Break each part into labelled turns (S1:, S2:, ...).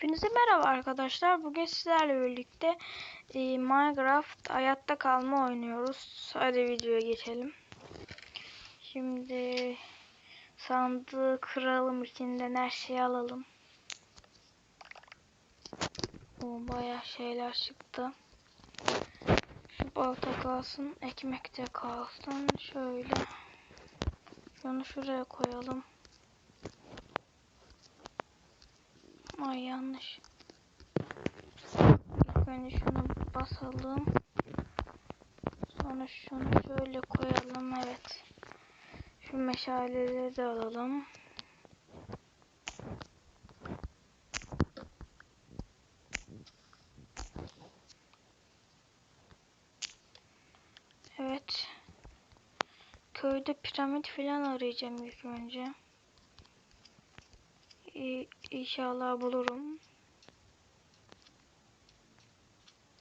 S1: Hepinize merhaba arkadaşlar. Bugün sizlerle birlikte e, Minecraft hayatta kalma oynuyoruz. Hadi videoya geçelim. Şimdi sandığı kıralım içinden her şeyi alalım. O bayağı şeyler çıktı. Şu balta kalsın, ekmek de kalsın. Şöyle. Şunu şuraya koyalım. Ay yanlış. İlk önce şunu basalım. Sonra şunu şöyle koyalım. Evet. Şu meşaleleri de alalım. Evet. Köyde piramit falan arayacağım ilk önce. İ inşallah bulurum.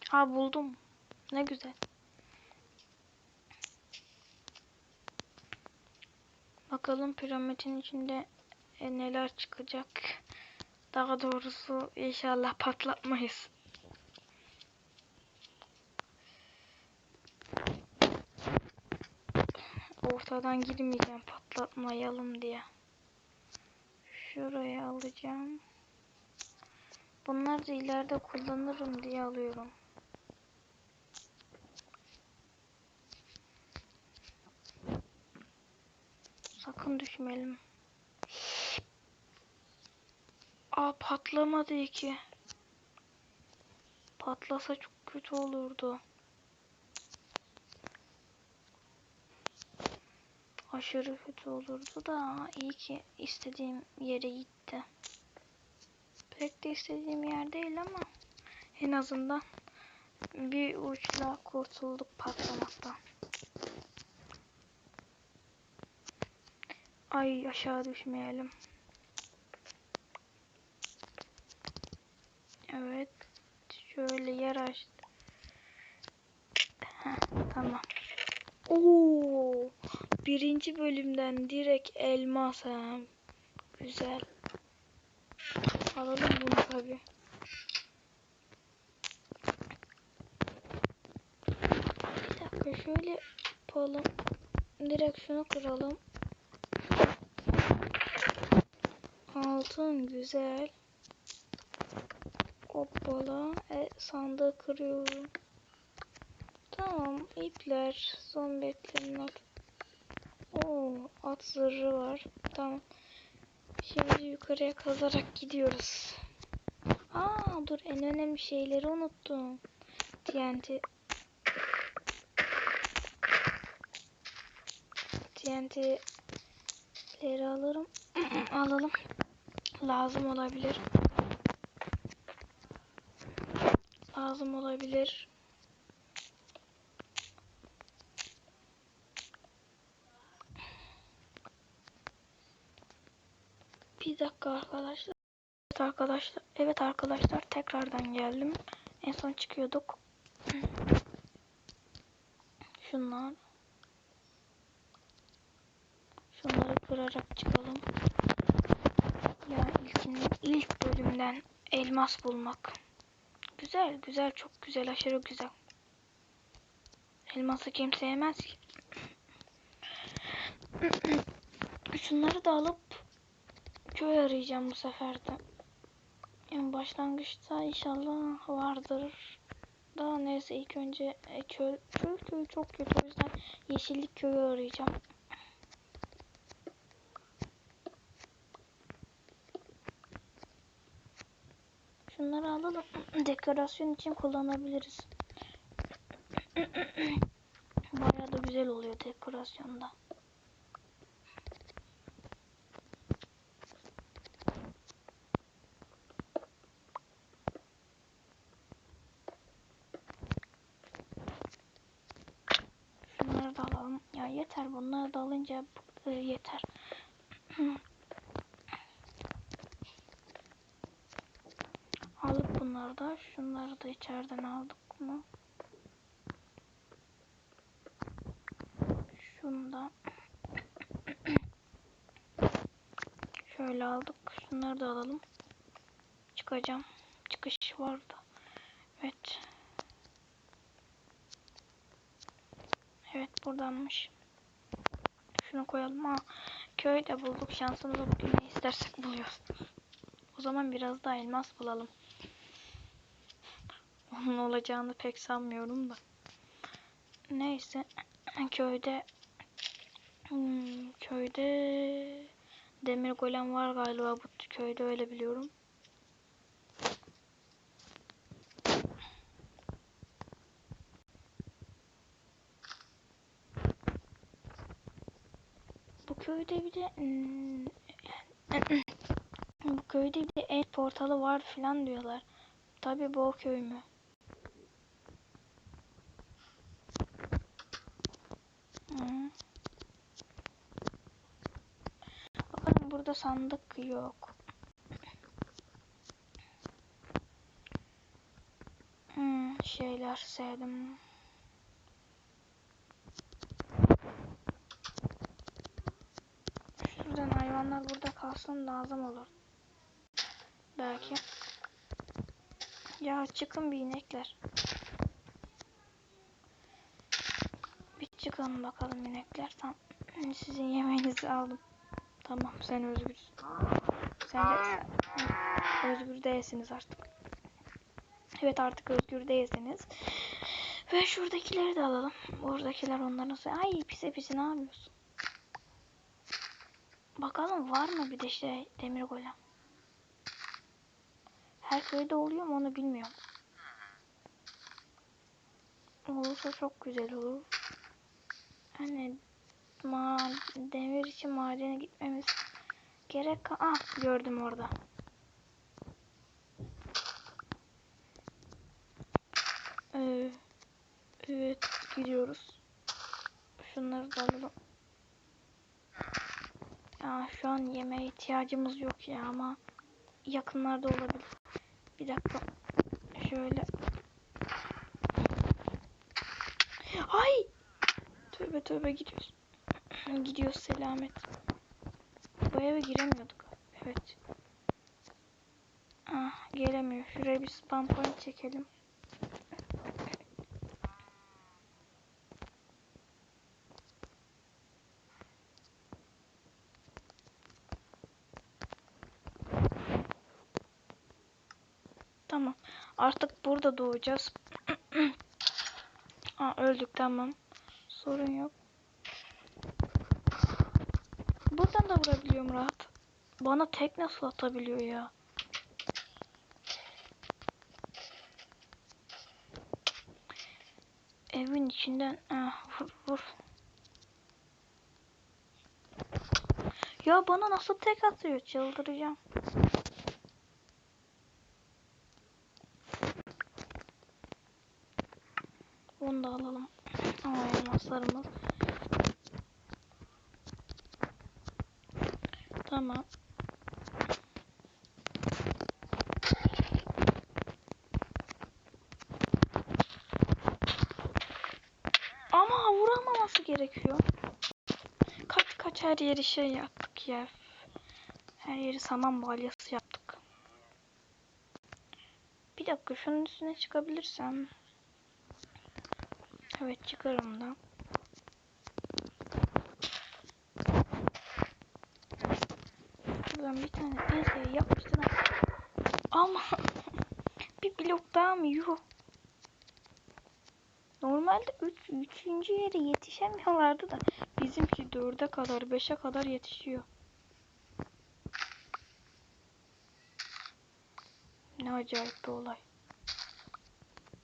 S1: Ha buldum. Ne güzel. Bakalım piramidin içinde e, neler çıkacak. Daha doğrusu inşallah patlatmayız. Ortadan girmeyeceğim patlatmayalım diye. Şuraya alacağım. Bunları da ileride kullanırım diye alıyorum. Sakın düşmeyelim. Aa patlamadı ki. Patlasa çok kötü olurdu. Aşırı kötü olurdu da iyi ki istediğim yere gitti. Pek de istediğim yer değil ama en azından bir uçla kurtulduk patlamaktan. Ay aşağı düşmeyelim. Evet. Şöyle yer açtı. Heh, tamam. Oo, birinci bölümden direkt elmas ha. Güzel. Alalım bunu tabi. Bir dakika şöyle yapalım. Direkt şunu kıralım. Altın güzel. Hoppala. E, sandığı kırıyorum. Tamam. ipler. Son etlerin Oo, at zırhı var. Tamam. Şimdi yukarıya kazarak gidiyoruz. Aa dur en önemli şeyleri unuttum. TNT TNT'leri alırım. Alalım. Lazım olabilir. Lazım olabilir. Bir dakika arkadaşlar. Evet arkadaşlar. Evet arkadaşlar tekrardan geldim. En son çıkıyorduk. Şunlar. Şunları kırarak çıkalım. Ya ilkinin ilk bölümden elmas bulmak. Güzel güzel çok güzel aşırı güzel. Elması kim sevmez ki. Şunları da alıp köy arayacağım bu sefer de. Yani başlangıçta inşallah vardır. Daha neyse ilk önce e, köy, köy köy çok kötü o yüzden yeşillik köyü arayacağım. Şunları alalım. Dekorasyon için kullanabiliriz. Bayağı da güzel oluyor dekorasyonda. Şunları da alalım. Ya yeter bunları da alınca e, yeter. Aldık bunları da. Şunları da içeriden aldık mı? Şunu da. Şöyle aldık. Şunları da alalım. çıkacağım. Çıkış vardı. Evet. Evet buradanmış. Şunu koyalım. Ha, köyde bulduk. Şansımıza bugün ne istersek buluyoruz. O zaman biraz daha elmas bulalım. Onun olacağını pek sanmıyorum da. Neyse. Köyde hmm, köyde demir golem var galiba bu köyde öyle biliyorum. Bu köyde bir de hmm, bu köyde bir de el portalı var filan diyorlar. Tabi bu o köy mü? Hı. Bakalım burada sandık yok. Hmm, şeyler sevdim. Şuradan hayvanlar kalsın lazım olur. Belki. Ya çıkın bir inekler. Bir çıkalım bakalım inekler. Tam sizin yemeğinizi aldım. Tamam sen özgürsün. Sen de özgür değilsiniz artık. Evet artık özgür değilsiniz. Ve şuradakileri de alalım. Buradakiler onların Ay pise pise ne yapıyorsun? Bakalım var mı bir de şey demir golem. Her köyde oluyor mu onu bilmiyorum. Olursa çok güzel olur. Hani ma demir için madene gitmemiz gerek. Ah gördüm orada. Ee, evet gidiyoruz. Şunları da alalım. Ya şu an yemeğe ihtiyacımız yok ya ama yakınlarda olabilir. Bir dakika. Şöyle. Ay! Tövbe tövbe gidiyoruz. Gidiyoruz selamet. Bu eve giremiyorduk. Evet. Ah gelemiyor. Şuraya bir spam point çekelim. Tamam. Artık burada doğacağız. Aa, öldük tamam. Sorun yok. Buradan da vurabiliyorum rahat. Bana tek nasıl atabiliyor ya? Evin içinden ah, vur vur. Ya bana nasıl tek atıyor? Çıldıracağım. Onu da alalım. Ama elmaslarımız. Tamam. Ama vuramaması gerekiyor. Kaç kaç her yeri şey yaptık ya. Her yeri saman balyası yaptık. Bir dakika şunun üstüne çıkabilirsem. Evet çıkarım da. Buradan bir tane enseye yapmıştım. Ama bir blok daha mı? Yuh. Normalde 3 üç, yere yetişemiyorlardı da bizimki 4'e kadar 5'e kadar yetişiyor. Ne acayip bir olay.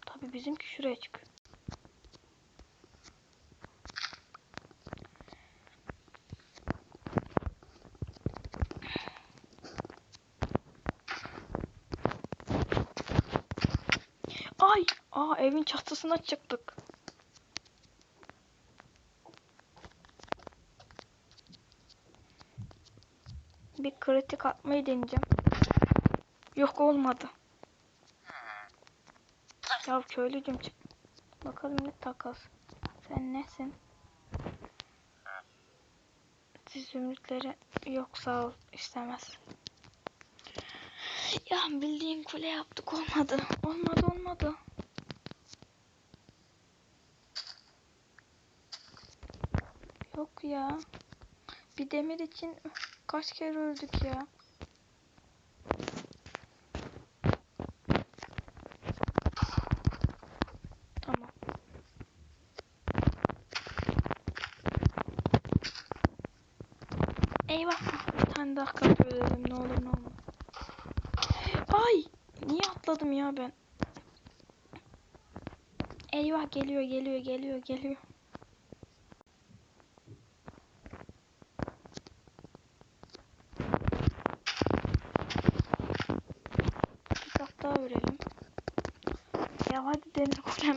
S1: Tabii bizimki şuraya çıkıyor. Ay! Aa evin çatısına çıktık. Bir kritik atmayı deneyeceğim. Yok olmadı. Ya köylücüm çık. Bakalım ne takas. Sen nesin? Siz zümrütleri yok sağ ol istemez. Ya bildiğin kule yaptık olmadı. Olmadı olmadı. Yok ya. Bir demir için kaç kere öldük ya. Tamam. Eyvah. Bir tane daha ne olur ne olmaz. Ay! Niye atladım ya ben? Eyvah geliyor geliyor geliyor geliyor. Bir kat daha örelim. Ya hadi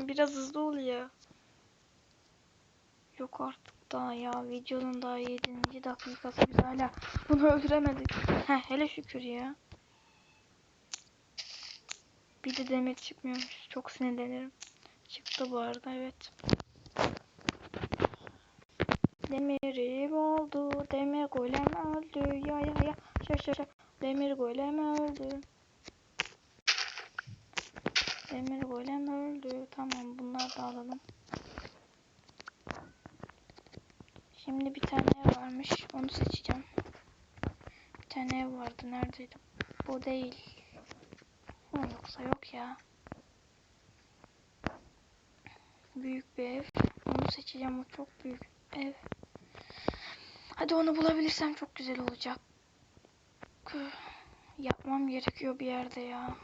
S1: biraz hızlı ol ya. Yok artık daha ya videonun daha 7. dakikası biz hala bunu öldüremedik. Heh, hele şükür ya. Bir de demir çıkmıyormuş. Çok sinirlenirim. Çıktı bu arada evet. Demirim oldu. Demir golem öldü. Ya ya ya. Şa şa şa. Demir golem öldü. Demir golem öldü. Tamam bunları da alalım. Şimdi bir tane ev varmış. Onu seçeceğim. Bir tane ev vardı. Neredeydi? Bu değil. Bu yoksa yok ya. Büyük bir ev. Onu seçeceğim. O çok büyük ev. Hadi onu bulabilirsem çok güzel olacak. Yapmam gerekiyor bir yerde ya.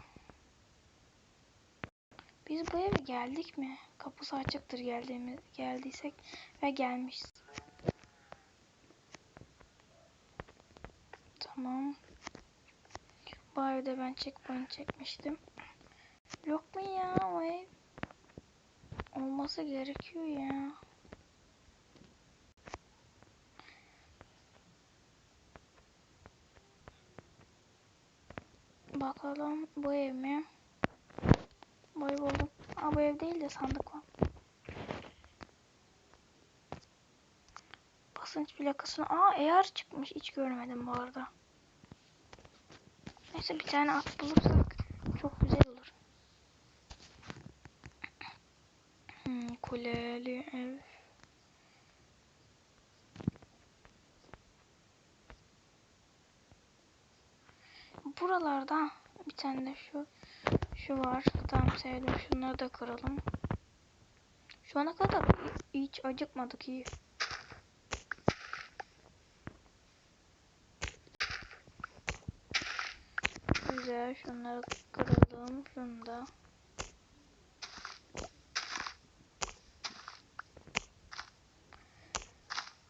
S1: Biz bu eve geldik mi? Kapısı açıktır geldiğimiz geldiysek ve gelmişiz. Tamam. Bu evde ben checkpoint çekmiştim. Yok mu ya o ev? Olması gerekiyor ya. Bakalım bu ev mi? Ev buldum. Aa bu ev değil de sandık var. Basınç plakasına. Aa eğer çıkmış. Hiç görmedim bu arada. Neyse bir tane at bulursak çok güzel olur. Hmm, kuleli ev. Buralarda bir tane de şu şu var. Tamam sevdim. Şunları da kıralım. Şu ana kadar hiç acıkmadık iyi. Güzel. Şunları kıralım. Şunu da.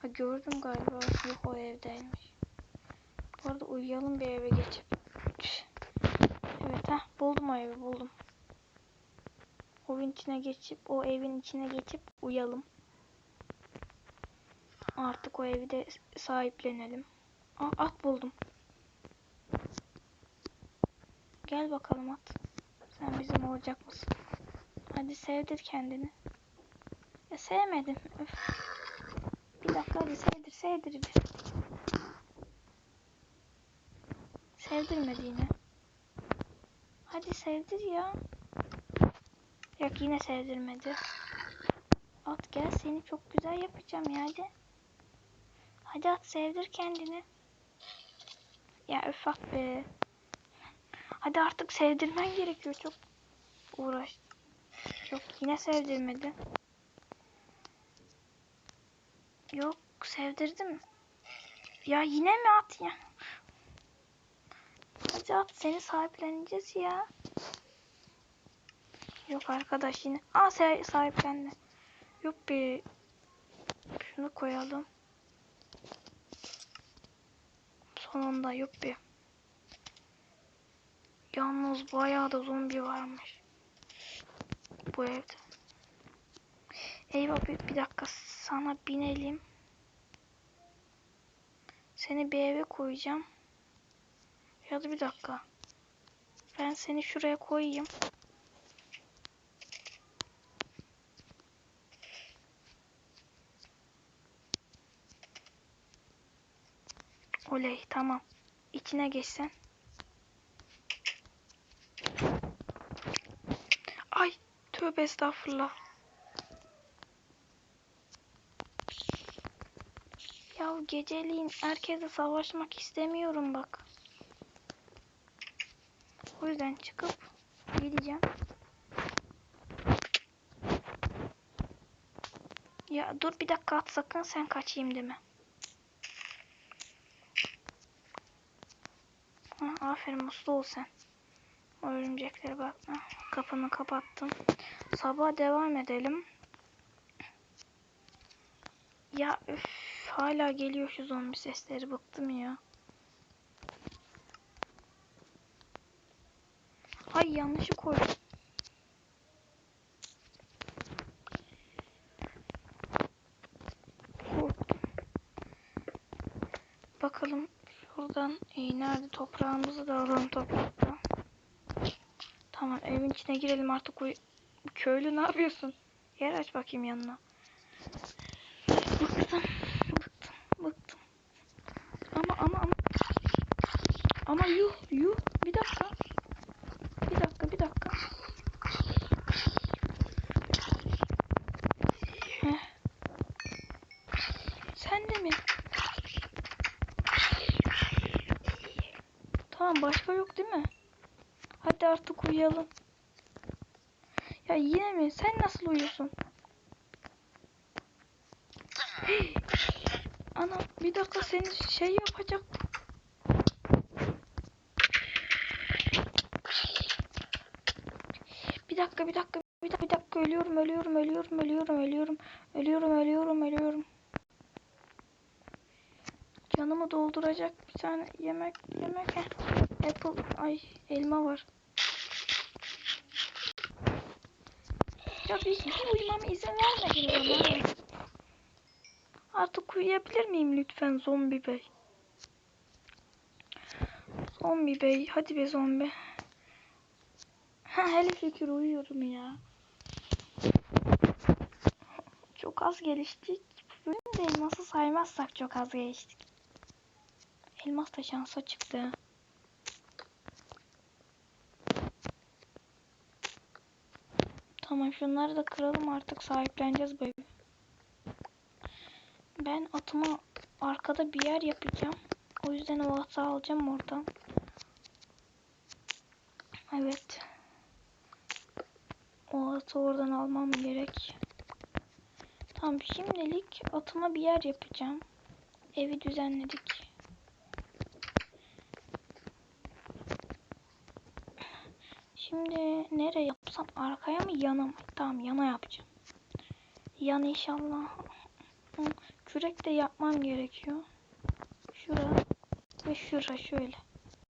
S1: Ha gördüm galiba. Yok o evdeymiş. Bu arada uyuyalım bir eve geçip. Buldum o evi buldum. O evin içine geçip o evin içine geçip uyalım. Artık o evi de sahiplenelim. Aa, at buldum. Gel bakalım at. Sen bizim olacak mısın? Hadi sevdir kendini. Ya sevmedim. Öf. Bir dakika hadi sevdir sevdir bir. Sevdirmedi yine. Hadi sevdir ya. Yok yine sevdirmedi. At gel seni çok güzel yapacağım ya hadi. Hadi at sevdir kendini. Ya öf at be. Hadi artık sevdirmen gerekiyor çok uğraş. Yok yine sevdirmedi. Yok sevdirdim. Ya yine mi at ya? At seni sahipleneceğiz ya. Yok arkadaş yine. Aa sahiplendi. Yok bir şunu koyalım. Sonunda yok bir. Yalnız bayağı da zombi varmış. Bu evde. Eyvah bir, bir dakika sana binelim. Seni bir eve koyacağım. Ya bir dakika. Ben seni şuraya koyayım. Oley tamam. İçine geçsen. Ay tövbe estağfurullah. Ya geceliğin herkese savaşmak istemiyorum bak. O yüzden çıkıp gideceğim. Ya dur bir dakika at sakın sen kaçayım deme. Ha, aferin muslu ol sen. O örümceklere bakma. Kapını kapattım. Sabah devam edelim. Ya üf, hala geliyor şu zombi sesleri bıktım ya. Ay yanlışı koydum. Bakalım şuradan e, nerede toprağımızı da alalım toprakta. Tamam evin içine girelim artık. Uy Köylü ne yapıyorsun? Yer aç bakayım yanına. Bıktım. Bıktım. Bıktım. Ama ama ama. Ama yuh yuh. Bir dakika. Bir dakika bir dakika. Heh. Sen de mi? Tamam başka yok değil mi? Hadi artık uyuyalım. Ya yine mi? Sen nasıl uyuyorsun? Ana bir dakika seni şey yapacak. Bir dakika bir dakika bir dakika bir dakika ölüyorum ölüyorum ölüyorum ölüyorum ölüyorum ölüyorum ölüyorum ölüyorum. Canımı dolduracak bir tane yemek yemek. Apple ay elma var. Ya bir, bir uyumama izin vermedin bana. Artık uyuyabilir miyim lütfen zombi bey? Zombi bey hadi be zombi. Ha hele şükür uyuyorum ya. Çok az geliştik. Bu bölüm de elması saymazsak çok az geliştik. Elmas da şansa çıktı. Tamam şunları da kıralım artık sahipleneceğiz bu evi. Ben atıma arkada bir yer yapacağım. O yüzden o atı alacağım oradan. Evet. O atı oradan almam gerek. Tamam şimdilik atıma bir yer yapacağım. Evi düzenledik. Şimdi nereye yapsam? Arkaya mı yana mı? Tamam yana yapacağım. Yan inşallah. Kürek de yapmam gerekiyor. Şura ve şura şöyle.